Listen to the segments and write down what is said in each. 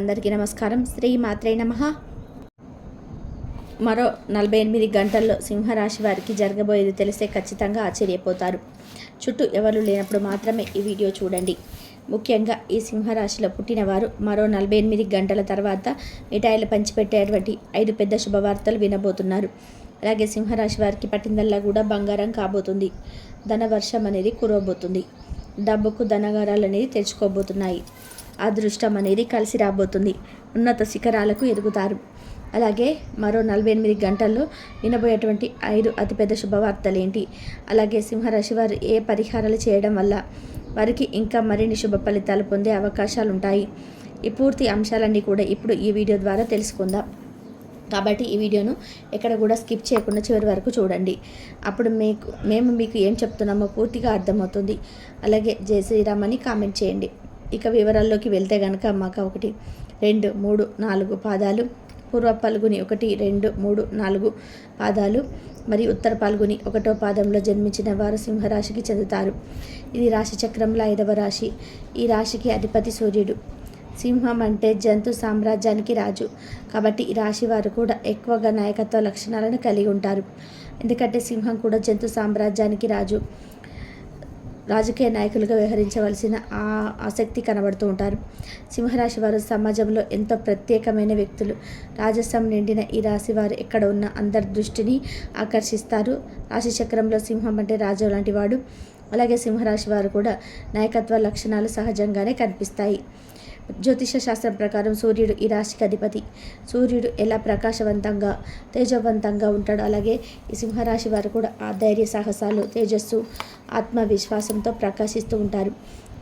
అందరికీ నమస్కారం. శ్రీ మాత్రే నమ. మరో నలభై ఎనిమిది గంటల్లో సింహరాశి వారికి జరగబోయేది తెలిస్తే ఖచ్చితంగా ఆశ్చర్యపోతారు. చుట్టూ ఎవరు లేనప్పుడు మాత్రమే ఈ వీడియో చూడండి. ముఖ్యంగా ఈ సింహరాశిలో పుట్టినవారు మరో నలభై ఎనిమిది గంటల తర్వాత మిఠాయిలు పంచిపెట్టేటువంటి ఐదు పెద్ద శుభవార్తలు వినబోతున్నారు. అలాగే సింహరాశి వారికి పట్టిందల్లా కూడా బంగారం కాబోతుంది. ధనవర్షం అనేది కురవబోతుంది. డబ్బుకు ధనగారాలు అనేది తెచ్చుకోబోతున్నాయి. అదృష్టం అనేది కలిసి రాబోతుంది. ఉన్నత శిఖరాలకు ఎదుగుతారు. అలాగే మరో నలభై ఎనిమిది గంటల్లో వినబోయేటువంటి ఐదు అతిపెద్ద శుభవార్తలు ఏంటి అలాగే సింహరాశి వారు ఏ పరిహారాలు చేయడం వల్ల వారికి ఇంకా మరిన్ని శుభ ఫలితాలు పొందే అవకాశాలు ఉంటాయి ఈ పూర్తి అంశాలన్నీ కూడా ఇప్పుడు ఈ వీడియో ద్వారా తెలుసుకుందాం. కాబట్టి ఈ వీడియోను ఎక్కడ కూడా స్కిప్ చేయకుండా చివరి వరకు చూడండి. అప్పుడు మీకు మేము మీకు ఏం చెప్తున్నామో పూర్తిగా అర్థమవుతుంది. అలాగే జై శ్రీరామ్ అని కామెంట్ చేయండి. ఇక వివరాల్లోకి వెళ్తే కనుక మాకు ఒకటి రెండు మూడు నాలుగు పాదాలు పూర్వ పల్గుని ఒకటి రెండు మూడు నాలుగు పాదాలు మరియు ఉత్తర పాల్గొని ఒకటో పాదంలో జన్మించిన వారు సింహరాశికి చెందుతారు. ఇది రాశి చక్రంలో ఐదవ రాశి. ఈ రాశికి అధిపతి సూర్యుడు. సింహం అంటే జంతు సామ్రాజ్యానికి రాజు. కాబట్టి ఈ రాశి వారు కూడా ఎక్కువగా నాయకత్వ లక్షణాలను కలిగి ఉంటారు. ఎందుకంటే సింహం కూడా జంతు సామ్రాజ్యానికి రాజు. రాజకీయ నాయకులుగా వ్యవహరించవలసిన ఆ ఆసక్తి కనబడుతూ ఉంటారు. సింహరాశి వారు సమాజంలో ఎంతో ప్రత్యేకమైన వ్యక్తులు. రాజసం నిండిన ఈ రాశి వారు ఎక్కడ ఉన్న అందరి దృష్టిని ఆకర్షిస్తారు. రాశిచక్రంలో సింహం అంటే రాజు లాంటి వాడు. అలాగే సింహరాశి వారు కూడా నాయకత్వ లక్షణాలు సహజంగానే కనిపిస్తాయి. జ్యోతిష శాస్త్రం ప్రకారం సూర్యుడు ఈ రాశికి అధిపతి. సూర్యుడు ఎలా ప్రకాశవంతంగా తేజవంతంగా ఉంటాడో అలాగే ఈ సింహరాశి వారు కూడా ఆ ధైర్య సాహసాలు తేజస్సు ఆత్మవిశ్వాసంతో ప్రకాశిస్తూ ఉంటారు.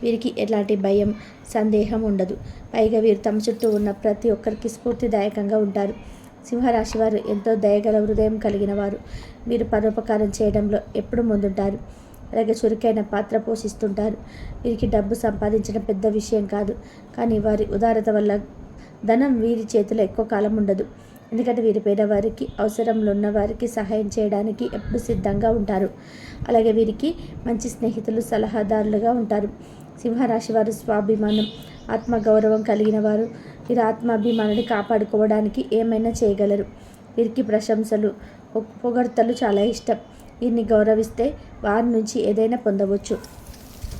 వీరికి ఎలాంటి భయం సందేహం ఉండదు. పైగా వీరు తమ చుట్టూ ఉన్న ప్రతి ఒక్కరికి స్ఫూర్తిదాయకంగా ఉంటారు. సింహరాశి వారు ఎంతో దయగల హృదయం కలిగిన వారు. వీరు పరోపకారం చేయడంలో ఎప్పుడు ముందుంటారు. అలాగే చురుకైన పాత్ర పోషిస్తుంటారు. వీరికి డబ్బు సంపాదించడం పెద్ద విషయం కాదు. కానీ వారి ఉదారత వల్ల ధనం వీరి చేతిలో ఎక్కువ కాలం ఉండదు. ఎందుకంటే వీరి పేదవారికి అవసరంలో ఉన్న వారికి సహాయం చేయడానికి ఎప్పుడు సిద్ధంగా ఉంటారు. అలాగే వీరికి మంచి స్నేహితులు సలహాదారులుగా ఉంటారు. సింహరాశి వారు స్వాభిమానం ఆత్మగౌరవం కలిగిన వారు వీరి ఆత్మాభిమానాన్ని కాపాడుకోవడానికి ఏమైనా చేయగలరు. వీరికి ప్రశంసలు పొగడ్తలు చాలా ఇష్టం. వీరిని గౌరవిస్తే వారి నుంచి ఏదైనా పొందవచ్చు.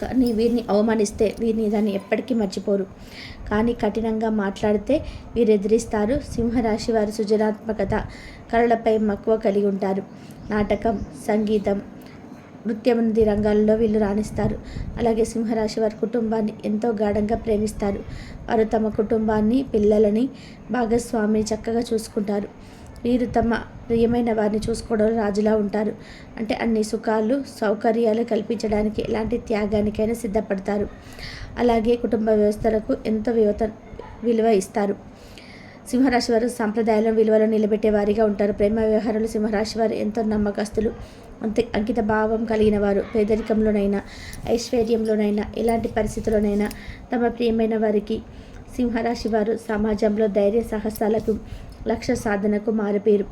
కానీ వీరిని అవమానిస్తే వీరిని దాన్ని ఎప్పటికీ మర్చిపోరు. కానీ కఠినంగా మాట్లాడితే వీరు ఎదిరిస్తారు సింహరాశి వారి సృజనాత్మకత కళలపై మక్కువ కలిగి ఉంటారు. నాటకం సంగీతం నృత్యమనది రంగాల్లో వీళ్ళు రాణిస్తారు. అలాగే సింహరాశి వారి కుటుంబాన్ని ఎంతో గాఢంగా ప్రేమిస్తారు. వారు తమ కుటుంబాన్ని పిల్లలని భాగస్వామిని చక్కగా చూసుకుంటారు. వీరు తమ ప్రియమైన వారిని చూసుకోవడంలో రాజులా ఉంటారు. అంటే అన్ని సుఖాలు సౌకర్యాలు కల్పించడానికి ఎలాంటి త్యాగానికైనా సిద్ధపడతారు. అలాగే కుటుంబ వ్యవస్థలకు ఎంతో వివత విలువ ఇస్తారు. సింహరాశి వారు సాంప్రదాయాలను విలువలు నిలబెట్టే వారిగా ఉంటారు. ప్రేమ వ్యవహారాలు సింహరాశి వారు ఎంతో నమ్మకస్తులు అంతే అంకిత భావం కలిగిన వారు. పేదరికంలోనైనా ఐశ్వర్యంలోనైనా ఎలాంటి పరిస్థితుల్లోనైనా తమ ప్రియమైన వారికి సింహరాశి వారు సమాజంలో ధైర్య సాహసాలకు లక్ష్య సాధనకు మారుపేరు.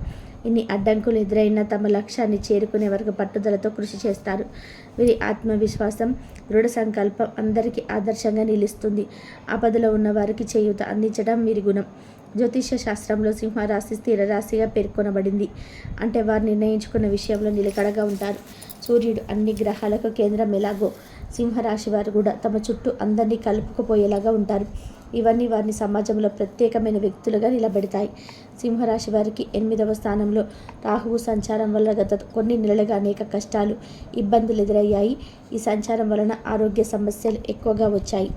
ఇన్ని అడ్డంకులు ఎదురైనా తమ లక్ష్యాన్ని చేరుకునే వరకు పట్టుదలతో కృషి చేస్తారు. వీరి ఆత్మవిశ్వాసం దృఢ సంకల్పం అందరికీ ఆదర్శంగా నిలుస్తుంది. ఆపదలో ఉన్న వారికి చేయూత అందించడం వీరి గుణం. జ్యోతిష శాస్త్రంలో సింహరాశి స్థిర రాశిగా పేర్కొనబడింది. అంటే వారు నిర్ణయించుకున్న విషయంలో నిలకడగా ఉంటారు. సూర్యుడు అన్ని గ్రహాలకు కేంద్రం ఎలాగో. సింహరాశి వారు కూడా తమ చుట్టూ అందరినీ కలుపుకుపోయేలాగా ఉంటారు. ఇవన్నీ వారిని సమాజంలో ప్రత్యేకమైన వ్యక్తులుగా నిలబెడతాయి. సింహరాశి వారికి ఎనిమిదవ స్థానంలో రాహువు సంచారం వల్ల గత కొన్ని నెలలుగా అనేక కష్టాలు ఇబ్బందులు ఎదురయ్యాయి. ఈ సంచారం వలన ఆరోగ్య సమస్యలు ఎక్కువగా వచ్చాయి.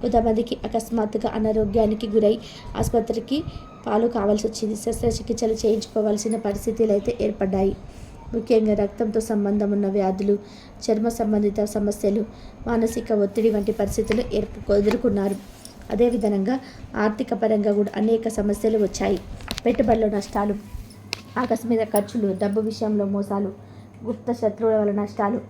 కొంతమందికి అకస్మాత్తుగా అనారోగ్యానికి గురై ఆసుపత్రికి పాలు కావాల్సి వచ్చింది. శస్త్రచికిత్సలు చేయించుకోవాల్సిన పరిస్థితులు అయితే ఏర్పడ్డాయి. ముఖ్యంగా రక్తంతో సంబంధం ఉన్న వ్యాధులు చర్మ సంబంధిత సమస్యలు మానసిక ఒత్తిడి వంటి పరిస్థితులు ఏర్పు ఎదుర్కొన్నారు. అదేవిధంగా ఆర్థిక పరంగా కూడా అనేక సమస్యలు వచ్చాయి. పెట్టుబడుల నష్టాలు ఆకస్మిక ఖర్చులు డబ్బు విషయంలో మోసాలు గుప్త శత్రువుల వల్ల నష్టాలు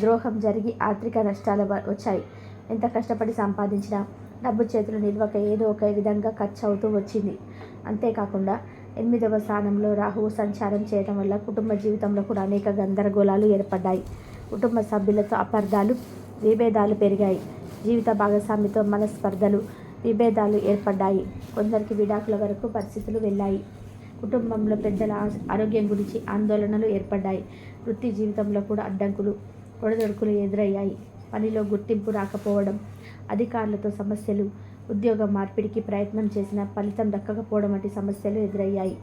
ద్రోహం జరిగి ఆర్థిక నష్టాలు వచ్చాయి. ఎంత కష్టపడి సంపాదించినా డబ్బు చేతులు నిల్వక ఏదో ఒక విధంగా ఖర్చు అవుతూ వచ్చింది. అంతేకాకుండా ఎనిమిదవ స్థానంలో రాహువు సంచారం చేయడం వల్ల కుటుంబ జీవితంలో కూడా అనేక గందరగోళాలు ఏర్పడ్డాయి. కుటుంబ సభ్యులతో అపార్థాలు విభేదాలు పెరిగాయి. జీవిత భాగస్వామితో మనస్పర్ధలు విభేదాలు ఏర్పడ్డాయి. కొందరికి విడాకుల వరకు పరిస్థితులు వెళ్ళాయి. కుటుంబంలో పెద్దల ఆరోగ్యం గురించి ఆందోళనలు ఏర్పడ్డాయి. వృత్తి జీవితంలో కూడా అడ్డంకులు ఒడదొడుకులు ఎదురయ్యాయి. పనిలో గుర్తింపు రాకపోవడం అధికారులతో సమస్యలు ఉద్యోగ మార్పిడికి ప్రయత్నం చేసిన ఫలితం దక్కకపోవడం వంటి సమస్యలు ఎదురయ్యాయి.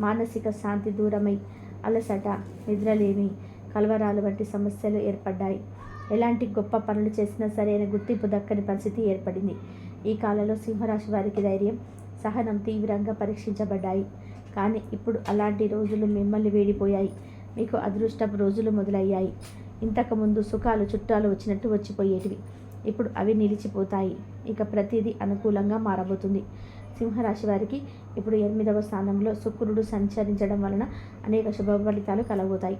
మానసిక శాంతి దూరమై అలసట నిద్రలేమి కలవరాలు వంటి సమస్యలు ఏర్పడ్డాయి. ఎలాంటి గొప్ప పనులు చేసినా సరైన గుర్తింపు దక్కని పరిస్థితి ఏర్పడింది. ఈ కాలంలో సింహరాశి వారికి ధైర్యం సహనం తీవ్రంగా పరీక్షించబడ్డాయి. కానీ ఇప్పుడు అలాంటి రోజులు మిమ్మల్ని వేడిపోయాయి. మీకు అదృష్టపు రోజులు మొదలయ్యాయి. ఇంతకుముందు సుఖాలు చుట్టాలు వచ్చినట్టు వచ్చిపోయేటివి. ఇప్పుడు అవి నిలిచిపోతాయి. ఇక ప్రతిదీ అనుకూలంగా మారబోతుంది. సింహరాశి వారికి ఇప్పుడు ఎనిమిదవ స్థానంలో శుక్రుడు సంచరించడం వలన అనేక శుభ ఫలితాలు కలగబోతాయి.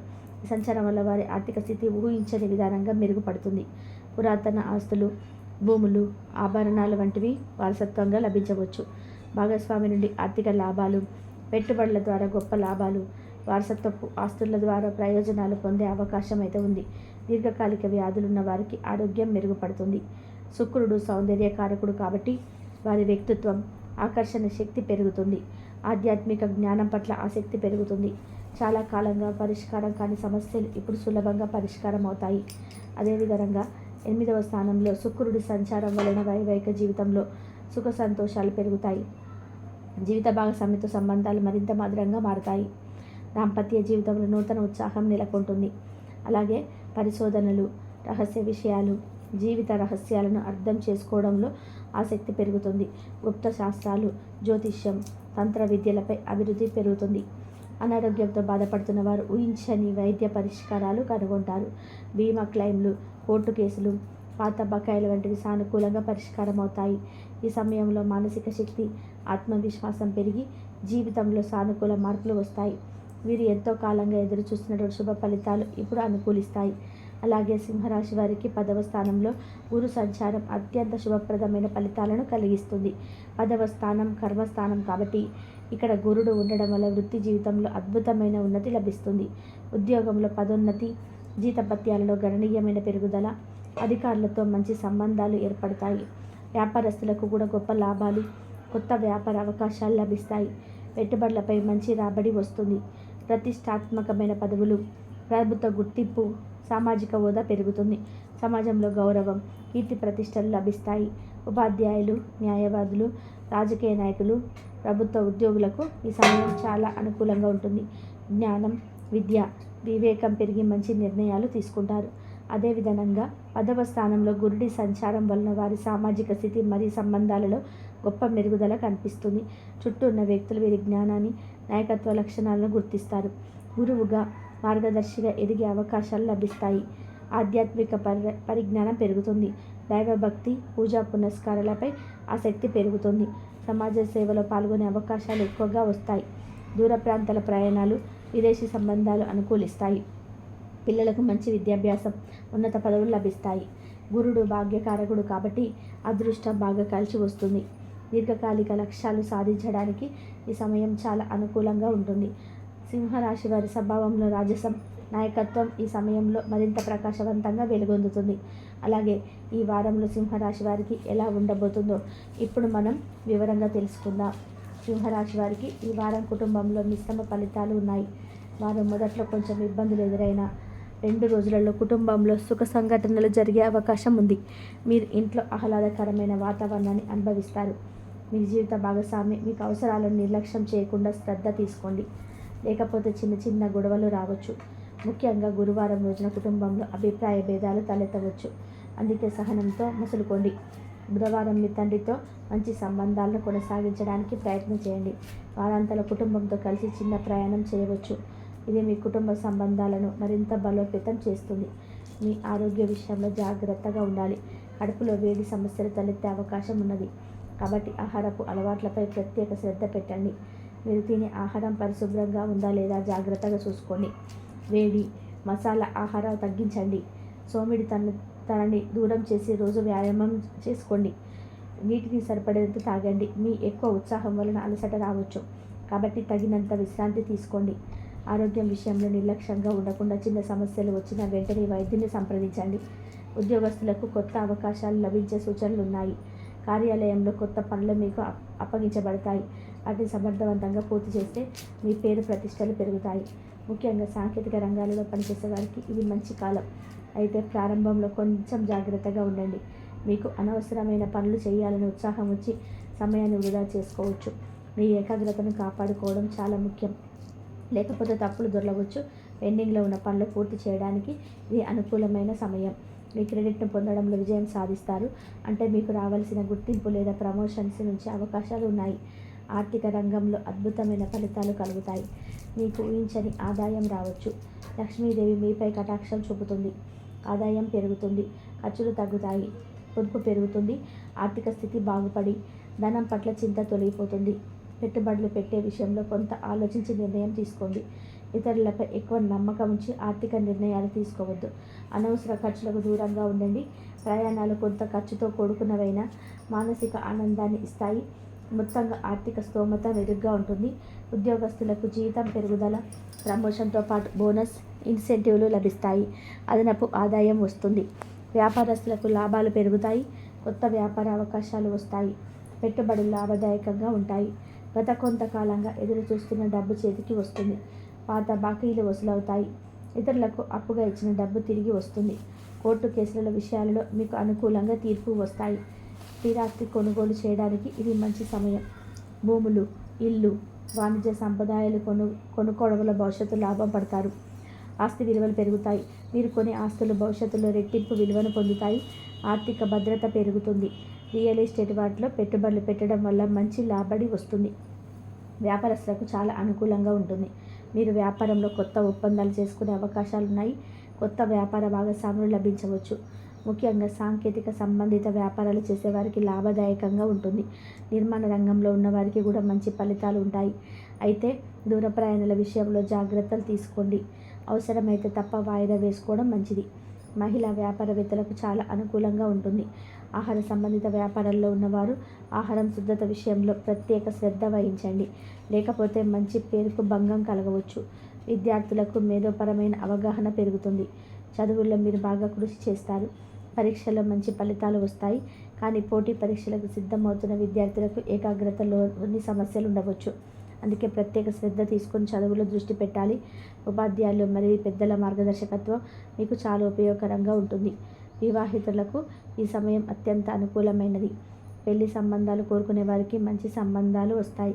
సంచారం వల్ల వారి ఆర్థిక స్థితి ఊహించని విధానంగా మెరుగుపడుతుంది. పురాతన ఆస్తులు భూములు ఆభరణాలు వంటివి వారసత్వంగా లభించవచ్చు. భాగస్వామి నుండి ఆర్థిక లాభాలు పెట్టుబడుల ద్వారా గొప్ప లాభాలు వారసత్వపు ఆస్తుల ద్వారా ప్రయోజనాలు పొందే అవకాశం అయితే ఉంది. దీర్ఘకాలిక వ్యాధులున్న వారికి ఆరోగ్యం మెరుగుపడుతుంది. శుక్రుడు సౌందర్యకారకుడు కాబట్టి వారి వ్యక్తిత్వం ఆకర్షణ శక్తి పెరుగుతుంది. ఆధ్యాత్మిక జ్ఞానం పట్ల ఆసక్తి పెరుగుతుంది. చాలా కాలంగా పరిష్కారం కాని సమస్యలు ఇప్పుడు సులభంగా పరిష్కారం అవుతాయి అదేవిధంగా ఎనిమిదవ స్థానంలో శుక్రుడి సంచారం వలన వైవాహిక జీవితంలో సుఖ సంతోషాలు పెరుగుతాయి. జీవిత భాగస్వామితో సంబంధాలు మరింత మధురంగా మారతాయి. దాంపత్య జీవితంలో నూతన ఉత్సాహం నెలకొంటుంది. అలాగే పరిశోధనలు రహస్య విషయాలు జీవిత రహస్యాలను అర్థం చేసుకోవడంలో ఆసక్తి పెరుగుతుంది. గుప్త శాస్త్రాలు జ్యోతిష్యం తంత్ర విద్యలపై అభివృద్ధి పెరుగుతుంది. అనారోగ్యంతో బాధపడుతున్న వారు ఊహించని వైద్య పరిష్కారాలు కనుగొంటారు. బీమా క్లెయిమ్లు కోర్టు కేసులు పాత బకాయిలు వంటివి సానుకూలంగా పరిష్కారం అవుతాయి ఈ సమయంలో మానసిక శక్తి ఆత్మవిశ్వాసం పెరిగి జీవితంలో సానుకూల మార్పులు వస్తాయి. వీరు ఎంతో కాలంగా ఎదురు చూస్తున్నటువంటి శుభ ఫలితాలు ఇప్పుడు అనుకూలిస్తాయి. అలాగే సింహరాశి వారికి పదవ స్థానంలో గురు సంచారం అత్యంత శుభప్రదమైన ఫలితాలను కలిగిస్తుంది. పదవ స్థానం కర్మస్థానం కాబట్టి ఇక్కడ గురుడు ఉండడం వల్ల వృత్తి జీవితంలో అద్భుతమైన ఉన్నతి లభిస్తుంది. ఉద్యోగంలో పదోన్నతి జీతపత్యాలలో గణనీయమైన పెరుగుదల అధికారులతో మంచి సంబంధాలు ఏర్పడతాయి. వ్యాపారస్తులకు కూడా గొప్ప లాభాలు కొత్త వ్యాపార అవకాశాలు లభిస్తాయి. పెట్టుబడులపై మంచి రాబడి వస్తుంది. ప్రతిష్టాత్మకమైన పదవులు ప్రభుత్వ గుర్తింపు సామాజిక హోదా పెరుగుతుంది. సమాజంలో గౌరవం కీర్తి ప్రతిష్టలు లభిస్తాయి. ఉపాధ్యాయులు న్యాయవాదులు రాజకీయ నాయకులు ప్రభుత్వ ఉద్యోగులకు ఈ సమయం చాలా అనుకూలంగా ఉంటుంది. జ్ఞానం విద్య వివేకం పెరిగి మంచి నిర్ణయాలు తీసుకుంటారు. అదేవిధంగా పదవ స్థానంలో గురుడి సంచారం వలన వారి సామాజిక స్థితి మరియు సంబంధాలలో గొప్ప మెరుగుదల కనిపిస్తుంది. చుట్టూ ఉన్న వ్యక్తులు వీరి జ్ఞానాన్ని నాయకత్వ లక్షణాలను గుర్తిస్తారు. గురువుగా మార్గదర్శిగా ఎదిగే అవకాశాలు లభిస్తాయి. ఆధ్యాత్మిక పరి పరిజ్ఞానం పెరుగుతుంది. దైవభక్తి పూజా పునస్కారాలపై ఆసక్తి పెరుగుతుంది. సమాజ సేవలో పాల్గొనే అవకాశాలు ఎక్కువగా వస్తాయి. దూర ప్రాంతాల ప్రయాణాలు విదేశీ సంబంధాలు అనుకూలిస్తాయి. పిల్లలకు మంచి విద్యాభ్యాసం ఉన్నత పదవులు లభిస్తాయి. గురుడు భాగ్యకారకుడు కాబట్టి అదృష్టం బాగా కలిసి వస్తుంది. దీర్ఘకాలిక లక్ష్యాలు సాధించడానికి ఈ సమయం చాలా అనుకూలంగా ఉంటుంది. సింహరాశి వారి స్వభావంలో రాజసం నాయకత్వం ఈ సమయంలో మరింత ప్రకాశవంతంగా వెలుగొందుతుంది. అలాగే ఈ వారంలో సింహరాశి వారికి ఎలా ఉండబోతుందో ఇప్పుడు మనం వివరంగా తెలుసుకుందాం. సింహరాశి వారికి ఈ వారం కుటుంబంలో మిశ్రమ ఫలితాలు ఉన్నాయి. వారు మొదట్లో కొంచెం ఇబ్బందులు ఎదురైనా రెండు రోజులలో కుటుంబంలో సుఖ సంఘటనలు జరిగే అవకాశం ఉంది. మీరు ఇంట్లో ఆహ్లాదకరమైన వాతావరణాన్ని అనుభవిస్తారు. మీ జీవిత భాగస్వామి మీకు అవసరాలను నిర్లక్ష్యం చేయకుండా శ్రద్ధ తీసుకోండి. లేకపోతే చిన్న చిన్న గొడవలు రావచ్చు. ముఖ్యంగా గురువారం రోజున కుటుంబంలో అభిప్రాయ భేదాలు తలెత్తవచ్చు. అందుకే సహనంతో మసులుకోండి. బుధవారం మీ తండ్రితో మంచి సంబంధాలను కొనసాగించడానికి ప్రయత్నం చేయండి. వారాంతల కుటుంబంతో కలిసి చిన్న ప్రయాణం చేయవచ్చు. ఇది మీ కుటుంబ సంబంధాలను మరింత బలోపేతం చేస్తుంది. మీ ఆరోగ్య విషయంలో జాగ్రత్తగా ఉండాలి. కడుపులో వేడి సమస్యలు తలెత్తే అవకాశం ఉన్నది. కాబట్టి ఆహారపు అలవాట్లపై ప్రత్యేక శ్రద్ధ పెట్టండి. మీరు తినే ఆహారం పరిశుభ్రంగా ఉందా లేదా జాగ్రత్తగా చూసుకోండి. వేడి మసాలా ఆహారాలు తగ్గించండి. సోమిడి తన తనని దూరం చేసి రోజు వ్యాయామం చేసుకోండి. నీటిని సరిపడేంత తాగండి. మీ ఎక్కువ ఉత్సాహం వలన అలసట రావచ్చు. కాబట్టి తగినంత విశ్రాంతి తీసుకోండి. ఆరోగ్యం విషయంలో నిర్లక్ష్యంగా ఉండకుండా చిన్న సమస్యలు వచ్చిన వెంటనే వైద్యుని సంప్రదించండి. ఉద్యోగస్తులకు కొత్త అవకాశాలు లభించే సూచనలు ఉన్నాయి. కార్యాలయంలో కొత్త పనులు మీకు అప్- అప్పగించబడతాయి. వాటిని సమర్థవంతంగా పూర్తి చేస్తే మీ పేరు ప్రతిష్టలు పెరుగుతాయి. ముఖ్యంగా సాంకేతిక రంగాలలో పనిచేసే వారికి ఇది మంచి కాలం. అయితే ప్రారంభంలో కొంచెం జాగ్రత్తగా ఉండండి. మీకు అనవసరమైన పనులు చేయాలని ఉత్సాహం వచ్చి సమయాన్ని వృధా చేసుకోవచ్చు. మీ ఏకాగ్రతను కాపాడుకోవడం చాలా ముఖ్యం. లేకపోతే తప్పులు దొరలవచ్చు. పెండింగ్లో ఉన్న పనులు పూర్తి చేయడానికి ఇది అనుకూలమైన సమయం. మీ క్రెడిట్ను పొందడంలో విజయం సాధిస్తారు. అంటే మీకు రావాల్సిన గుర్తింపు లేదా ప్రమోషన్స్ నుంచి అవకాశాలు ఉన్నాయి. ఆర్థిక రంగంలో అద్భుతమైన ఫలితాలు కలుగుతాయి. మీకు ఊహించని ఆదాయం రావచ్చు. లక్ష్మీదేవి మీపై కటాక్షం చూపుతుంది. ఆదాయం పెరుగుతుంది. ఖర్చులు తగ్గుతాయి. పొదుపు పెరుగుతుంది. ఆర్థిక స్థితి బాగుపడి ధనం పట్ల చింత తొలగిపోతుంది. పెట్టుబడులు పెట్టే విషయంలో కొంత ఆలోచించి నిర్ణయం తీసుకోండి. ఇతరులపై ఎక్కువ నమ్మకం ఉంచి ఆర్థిక నిర్ణయాలు తీసుకోవద్దు. అనవసర ఖర్చులకు దూరంగా ఉండండి. ప్రయాణాలు కొంత ఖర్చుతో కూడుకున్నవైనా మానసిక ఆనందాన్ని ఇస్తాయి. మొత్తంగా ఆర్థిక స్తోమత మెరుగ్గా ఉంటుంది. ఉద్యోగస్తులకు జీతం పెరుగుదల ప్రమోషన్తో పాటు బోనస్ ఇన్సెంటివ్లు లభిస్తాయి. అదనపు ఆదాయం వస్తుంది. వ్యాపారస్తులకు లాభాలు పెరుగుతాయి. కొత్త వ్యాపార అవకాశాలు వస్తాయి. పెట్టుబడులు లాభదాయకంగా ఉంటాయి. గత కొంతకాలంగా ఎదురు చూస్తున్న డబ్బు చేతికి వస్తుంది. పాత బాకీలు వసూలవుతాయి. ఇతరులకు అప్పుగా ఇచ్చిన డబ్బు తిరిగి వస్తుంది. కోర్టు కేసుల విషయాలలో మీకు అనుకూలంగా తీర్పు వస్తాయి. స్థిరాస్తి కొనుగోలు చేయడానికి ఇది మంచి సమయం. భూములు ఇల్లు వాణిజ్య సంప్రదాయాలు కొను కొనుక్కోవడం వల్ల భవిష్యత్తు లాభం పడతారు. ఆస్తి విలువలు పెరుగుతాయి. మీరు కొనే ఆస్తులు భవిష్యత్తులో రెట్టింపు విలువను పొందుతాయి. ఆర్థిక భద్రత పెరుగుతుంది. రియల్ ఎస్టేట్ వాటిలో పెట్టుబడులు పెట్టడం వల్ల మంచి లాభడి వస్తుంది. వ్యాపారస్తులకు చాలా అనుకూలంగా ఉంటుంది. మీరు వ్యాపారంలో కొత్త ఒప్పందాలు చేసుకునే అవకాశాలు ఉన్నాయి కొత్త వ్యాపార భాగస్వాములు లభించవచ్చు. ముఖ్యంగా సాంకేతిక సంబంధిత వ్యాపారాలు చేసేవారికి లాభదాయకంగా ఉంటుంది. నిర్మాణ రంగంలో ఉన్నవారికి కూడా మంచి ఫలితాలు ఉంటాయి. అయితే దూర ప్రయాణాల విషయంలో జాగ్రత్తలు తీసుకోండి. అవసరమైతే తప్ప వాయిదా వేసుకోవడం మంచిది. మహిళా వ్యాపారవేత్తలకు చాలా అనుకూలంగా ఉంటుంది. ఆహార సంబంధిత వ్యాపారాల్లో ఉన్నవారు ఆహారం శుద్ధత విషయంలో ప్రత్యేక శ్రద్ధ వహించండి. లేకపోతే మంచి పేరుకు భంగం కలగవచ్చు. విద్యార్థులకు మేధోపరమైన అవగాహన పెరుగుతుంది. చదువుల్లో మీరు బాగా కృషి చేస్తారు. పరీక్షల్లో మంచి ఫలితాలు వస్తాయి. కానీ పోటీ పరీక్షలకు సిద్ధమవుతున్న విద్యార్థులకు ఏకాగ్రతలోని సమస్యలు ఉండవచ్చు. అందుకే ప్రత్యేక శ్రద్ధ తీసుకొని చదువులో దృష్టి పెట్టాలి. ఉపాధ్యాయులు మరియు పెద్దల మార్గదర్శకత్వం మీకు చాలా ఉపయోగకరంగా ఉంటుంది. వివాహితులకు ఈ సమయం అత్యంత అనుకూలమైనది. పెళ్ళి సంబంధాలు కోరుకునే వారికి మంచి సంబంధాలు వస్తాయి.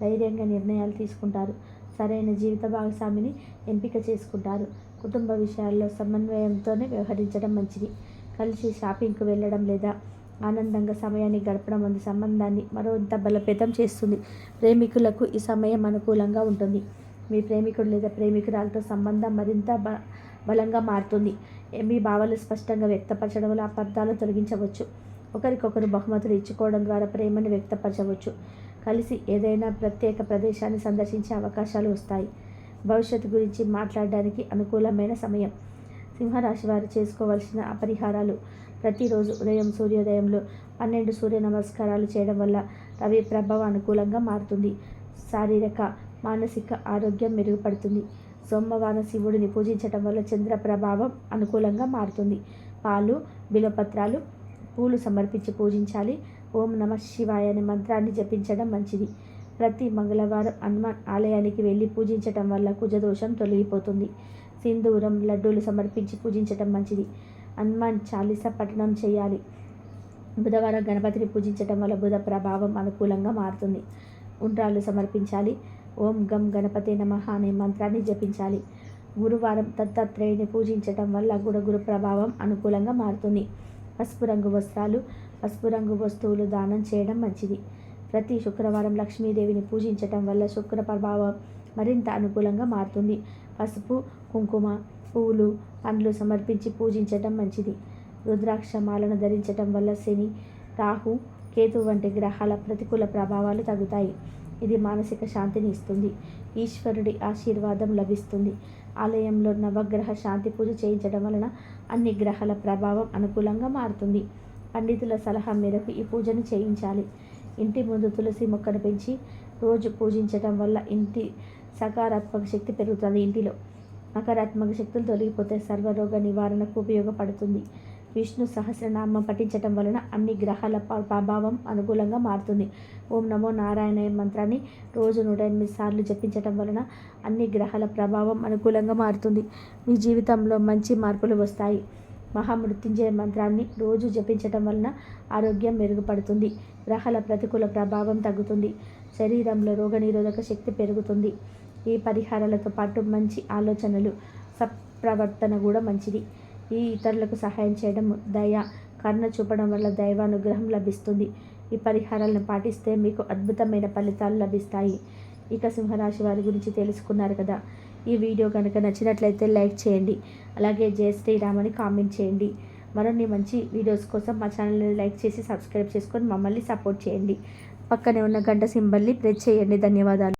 ధైర్యంగా నిర్ణయాలు తీసుకుంటారు. సరైన జీవిత భాగస్వామిని ఎంపిక చేసుకుంటారు. కుటుంబ విషయాల్లో సమన్వయంతోనే వ్యవహరించడం మంచిది. కలిసి షాపింగ్కు వెళ్ళడం లేదా ఆనందంగా సమయాన్ని గడపడం వంటి సంబంధాన్ని మరోంత బలపేతం చేస్తుంది. ప్రేమికులకు ఈ సమయం అనుకూలంగా ఉంటుంది. మీ ప్రేమికుడు లేదా ప్రేమికురాలతో సంబంధం మరింత బ బలంగా మారుతుంది. మీ భావాలు స్పష్టంగా వ్యక్తపరచడం వల్ల అపార్థాలు తొలగించవచ్చు. ఒకరికొకరు బహుమతులు ఇచ్చుకోవడం ద్వారా ప్రేమను వ్యక్తపరచవచ్చు. కలిసి ఏదైనా ప్రత్యేక ప్రదేశాన్ని సందర్శించే అవకాశాలు వస్తాయి. భవిష్యత్తు గురించి మాట్లాడడానికి అనుకూలమైన సమయం. సింహరాశి వారు చేసుకోవాల్సిన అపరిహారాలు. ప్రతిరోజు ఉదయం సూర్యోదయంలో పన్నెండు సూర్య నమస్కారాలు చేయడం వల్ల రవి ప్రభావం అనుకూలంగా మారుతుంది. శారీరక మానసిక ఆరోగ్యం మెరుగుపడుతుంది. సోమవారం శివుడిని పూజించడం వల్ల చంద్ర ప్రభావం అనుకూలంగా మారుతుంది. పాలు బిలపత్రాలు పూలు సమర్పించి పూజించాలి. ఓం నమ శివాయ అనే మంత్రాన్ని జపించడం మంచిది. ప్రతి మంగళవారం హనుమాన్ ఆలయానికి వెళ్ళి పూజించటం వల్ల కుజదోషం తొలగిపోతుంది. సింధూరం లడ్డూలు సమర్పించి పూజించటం మంచిది. హనుమాన్ చాలీస పఠనం చేయాలి. బుధవారం గణపతిని పూజించటం వల్ల బుధ ప్రభావం అనుకూలంగా మారుతుంది. ఉండ్రాళ్ళు సమర్పించాలి. ఓం గం గణపతే నమః అనే మంత్రాన్ని జపించాలి. గురువారం దత్తాత్రేయుని పూజించటం వల్ల కూడా గురు ప్రభావం అనుకూలంగా మారుతుంది. పసుపు రంగు వస్త్రాలు పసుపు రంగు వస్తువులు దానం చేయడం మంచిది. ప్రతి శుక్రవారం లక్ష్మీదేవిని పూజించటం వల్ల శుక్ర ప్రభావం మరింత అనుకూలంగా మారుతుంది. పసుపు కుంకుమ పువ్వులు పండ్లు సమర్పించి పూజించటం మంచిది. రుద్రాక్ష మాలను ధరించటం వల్ల శని రాహు కేతు వంటి గ్రహాల ప్రతికూల ప్రభావాలు తగ్గుతాయి. ఇది మానసిక శాంతిని ఇస్తుంది. ఈశ్వరుడి ఆశీర్వాదం లభిస్తుంది. ఆలయంలో నవగ్రహ శాంతి పూజ చేయించడం వలన అన్ని గ్రహాల ప్రభావం అనుకూలంగా మారుతుంది. పండితుల సలహా మేరకు ఈ పూజను చేయించాలి. ఇంటి ముందు తులసి మొక్కను పెంచి రోజు పూజించడం వల్ల ఇంటి సకారాత్మక శక్తి పెరుగుతుంది ఇంటిలో. నకారాత్మక శక్తులు తొలగిపోతే సర్వరోగ నివారణకు ఉపయోగపడుతుంది. విష్ణు సహస్రనామం పఠించటం వలన అన్ని గ్రహాల ప్రభావం అనుకూలంగా మారుతుంది. ఓం నమో నారాయణ మంత్రాన్ని రోజు నూట ఎనిమిది సార్లు జపించటం వలన అన్ని గ్రహాల ప్రభావం అనుకూలంగా మారుతుంది. మీ జీవితంలో మంచి మార్పులు వస్తాయి. మహామృత్యుంజయ మంత్రాన్ని రోజు జపించటం వలన ఆరోగ్యం మెరుగుపడుతుంది. గ్రహాల ప్రతికూల ప్రభావం తగ్గుతుంది. శరీరంలో రోగనిరోధక శక్తి పెరుగుతుంది. ఈ పరిహారాలతో పాటు మంచి ఆలోచనలు సప్రవర్తన కూడా మంచిది. ఈ ఇతరులకు సహాయం చేయడం దయ కరుణ చూపడం వల్ల దైవానుగ్రహం లభిస్తుంది. ఈ పరిహారాలను పాటిస్తే మీకు అద్భుతమైన ఫలితాలు లభిస్తాయి. ఇక సింహరాశి వారి గురించి తెలుసుకున్నారు కదా. ఈ వీడియో కనుక నచ్చినట్లయితే లైక్ చేయండి. అలాగే జయ శ్రీరామ్ అని కామెంట్ చేయండి. మరిన్ని మంచి వీడియోస్ కోసం మా ఛానల్ని లైక్ చేసి సబ్స్క్రైబ్ చేసుకొని మమ్మల్ని సపోర్ట్ చేయండి. పక్కనే ఉన్న గంట సింబల్ని ప్రెస్ చేయండి. ధన్యవాదాలు.